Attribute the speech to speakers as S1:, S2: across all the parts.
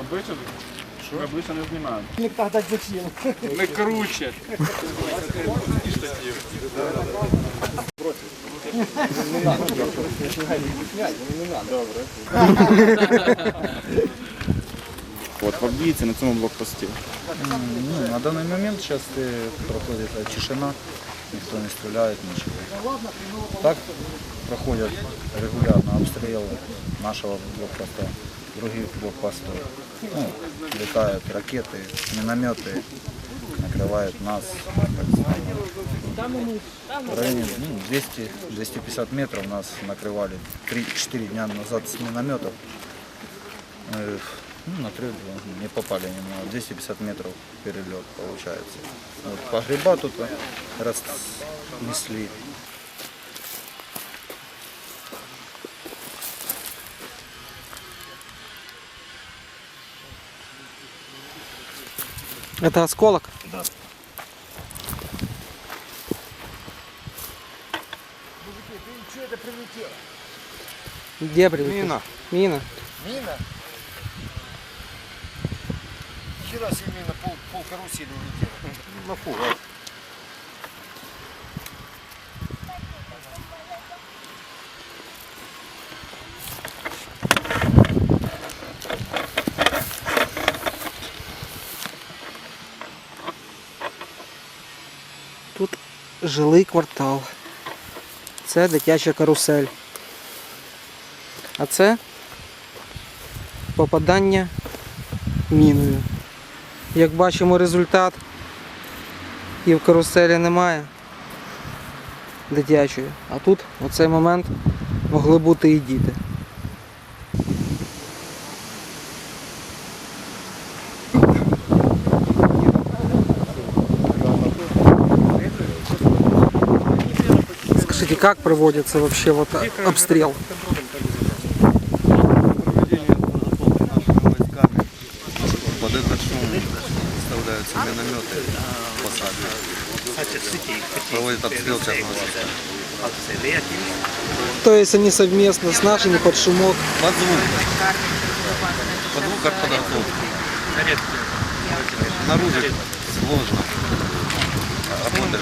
S1: Обличчя? не Обличчя не знімають.
S2: Никто так зачем.
S1: Не круче. І штатів. От в Авдіївці на цьому блокпості.
S3: Ну, на данный момент сейчас э, проходит э, тишина, никто не стреляет, ничего. Так проходят регулярно обстрелы нашего блокпоста, других блокпостов. Ну, летают ракеты, минометы, Накрывают нас. так районе ну, 200-250 метров нас накрывали 3-4 дня назад с минометов. Э, Ну, на трёх не попали немного. 250 метров перелет получается. Вот погреба тут разнесли.
S2: Это осколок? Где прилетело? Мина. Мина.
S4: Мина? Хера себе мина, пол, пол карусели улетела. На фу,
S2: Тут жилий квартал. Це дитяча карусель. А це попадання міною. Як бачимо результат, і в каруселі немає дитячої. А тут в цей момент могли бути і діти. Скажите, как проводится вообще вот обстрел?
S5: Под этот шум вставляются минометы посадки. Проводит обстрел Черноземска.
S2: То есть они совместно с нашими под шумок.
S5: Под звук. Под звук артподготовки. Наружу сложно. Они не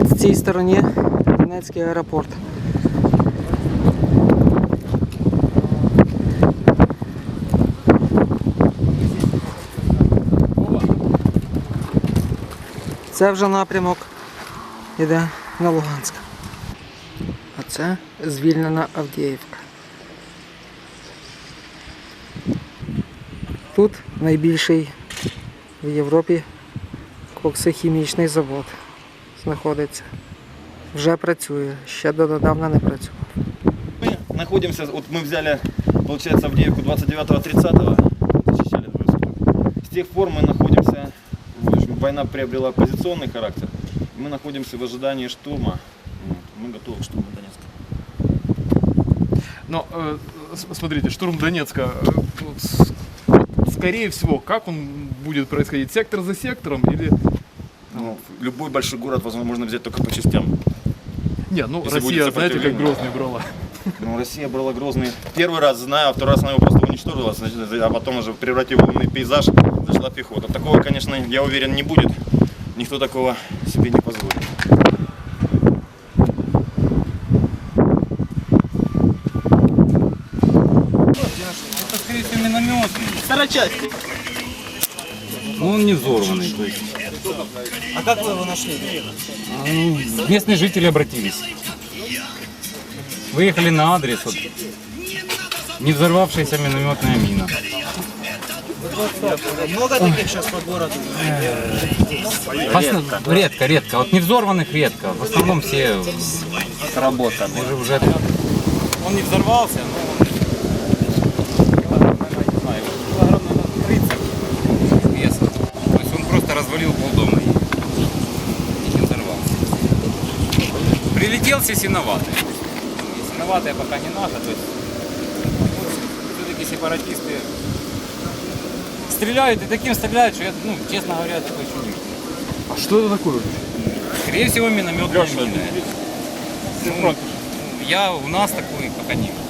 S2: От в цій стороні Донецький аеропорт. Це вже напрямок іде на Луганськ. А це звільнена Авдіївка. Тут найбільший в Європі коксохімічний завод знаходиться. Вже працює, ще донедавна не працював.
S1: Мы находимся, вот мы взяли, получается, Авдеевку 29-30, защищали двое суток. С тех пор мы находимся, в общем, война приобрела позиционный характер. Мы находимся в ожидании штурма. Вот, Мы готовы к штурму Донецка.
S6: Но э, смотрите, штурм Донецка, э, скорее всего, как он будет происходить? Сектор за сектором или...
S1: Ну, любой большой город возможно взять только по частям.
S6: Не, ну
S1: Если
S6: Россия, знаете, как. Грозный брала.
S1: Ну, Россия брала Грозный первый раз, знаю, а второй раз она его просто уничтожила, а потом уже превратив в умный пейзаж, зашла пехота. Такого, конечно, я уверен, не будет. Никто такого себе не позволит.
S7: Ну, он не взорванный. То есть.
S2: А як ви його знайшли?
S7: Ну, местные жители обратились. Выехали на адрес. Вот, не взорвавшаяся минометная мина.
S2: Много таких сейчас по городу?
S7: Редко, редко, редко. Вот не взорванных редко. В основном все сработаны. Уже...
S8: Он не взорвался, но
S7: развалил полдома и не взорвался. Прилетел все синоватые. Синоватые пока не надо, то есть ну, все-таки сепаратисты стреляют и таким стреляют, что я, ну, честно говоря, такой видел.
S6: А что это такое?
S7: Скорее всего, минометная мина.
S6: Фронт.
S7: Я у нас такой пока не видел.